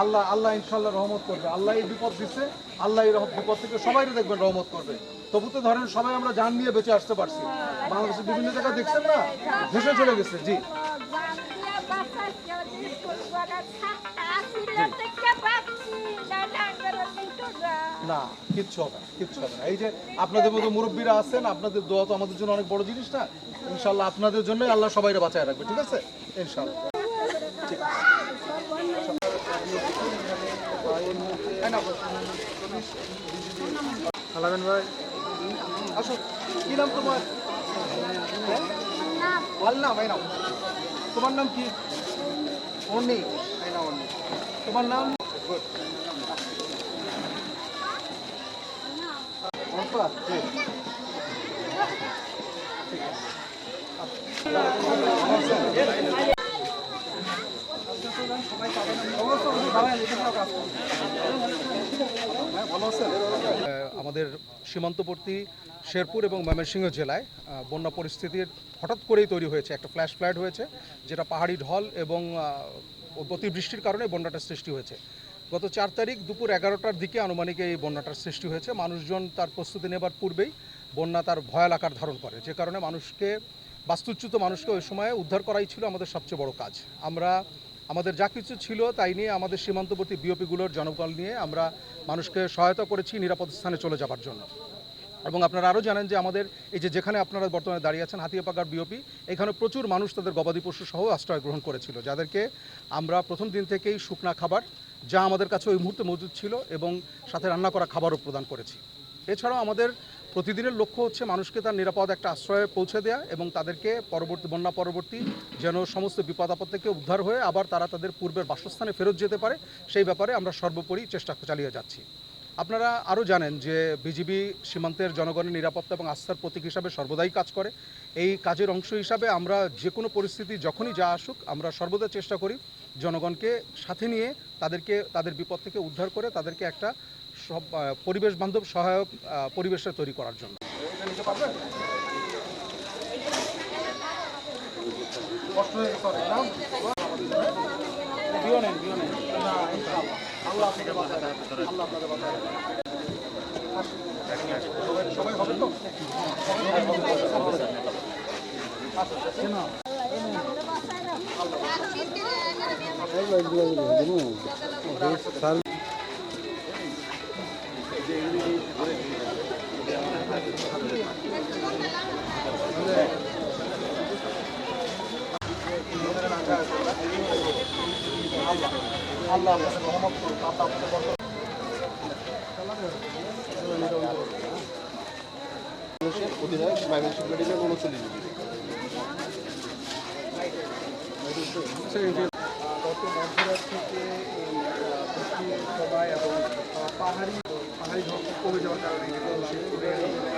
আল্লাহ আল্লাহ ইনশাল্লাহ রহমত করবে। আল্লাহ এই বিপদ দিচ্ছে আল্লাহ এই বিপদ থেকে সবাই দেখবেন রহমত করবে। তবু তো ধরেন সবাই আমরা জান নিয়ে বেঁচে আসতে পারছি। বাংলাদেশের বিভিন্ন জায়গায় দেখছেন না? ভেসে চলে গেছে জি। না কিচ্ছু হবে না কিচ্ছু হবে না। এই যে আপনাদের মতো মুরব্বীরা আছেন আপনাদের দোয়া তো আমাদের জন্য অনেক বড় জিনিস না? ইনশাল্লাহ আপনাদের জন্যই আল্লাহ সবাইকে বাঁচায় রাখবে ঠিক আছে? ইনশাল্লাহ এই নাও। ভাই কি নাম তোমার হ্যাঁ? ওয়াল নাম তোমার নাম কি অর্নি অর্নি তোমার নাম অর্পা জি আমাদের সীমান্তবর্তী শেরপুর এবং ময়মনসিংহ জেলায় বন্যা পরিস্থিতির হঠাৎ করেই তৈরি হয়েছে। একটা ফ্ল্যাশ ফ্লাড হয়েছে, যেটা পাহাড়ি ঢল এবং অতিবৃষ্টির কারণে বন্যাটার সৃষ্টি হয়েছে। গত চার তারিখ দুপুর এগারোটার দিকে আনুমানিক এই বন্যাটার সৃষ্টি হয়েছে। মানুষজন তার প্রস্তুতি নেবার পূর্বেই বন্যা তার ভয়াল আকার ধারণ করে। যে কারণে মানুষকে, বাস্তুচ্যুত মানুষকে ওই সময়ে উদ্ধার করাই ছিল আমাদের সবচেয়ে বড় কাজ। আমরা আমাদের যা কিছু ছিল তাই নিয়ে আমাদের সীমান্তবর্তী বিওপিগুলোর জনবল নিয়ে আমরা মানুষকে সহায়তা করেছি নিরাপদ স্থানে চলে যাবার জন্য। এবং আপনারা আরও জানেন যে আমাদের এই যে যেখানে আপনারা বর্তমানে দাঁড়িয়ে আছেন হাতিয়াপাকার বিওপি, এখানে প্রচুর মানুষ তাদের গবাদি পশু সহ আশ্রয় গ্রহণ করেছিল, যাদেরকে আমরা প্রথম দিন থেকেই শুকনা খাবার, যা আমাদের কাছে ওই মুহূর্তে মজুদ ছিল এবং সাথে রান্না করা খাবারও প্রদান করেছি। এছাড়াও আমাদের প্রতিদিনের লক্ষ্য হচ্ছে মানুষকে তার নিরাপদ একটা আশ্রয়ে পৌঁছে দেওয়া এবং তাদেরকে পরবর্তী, বন্যা পরবর্তী যেন সমস্ত বিপদ আপদ থেকে উদ্ধার হয়ে আবার তারা তাদের পূর্বের বাসস্থানে ফেরত যেতে পারে, সেই ব্যাপারে আমরা সর্বোপরি চেষ্টা চালিয়ে যাচ্ছি। আপনারা আরও জানেন যে বিজিবি সীমান্তের জনগণের নিরাপত্তা এবং আস্থার প্রতীক হিসাবে সর্বদাই কাজ করে। এই কাজের অংশ হিসাবে আমরা যে কোনো পরিস্থিতি যখনই যা আসুক, আমরা সর্বদা চেষ্টা করি জনগণকে সাথে নিয়ে তাদেরকে, তাদের বিপদ থেকে উদ্ধার করে তাদেরকে একটা পরিবেশ বান্ধব সহায়ক পরিবেশটা তৈরি করার জন্য। হয়ে গেছে অনেক, আল্লাহ মানুষের অধিনায়ক ময়মনসিংহ মেডিকেল উনচল্লিশ গত পাহাড়ি পাহাড়ি কমে যাওয়ার কারণে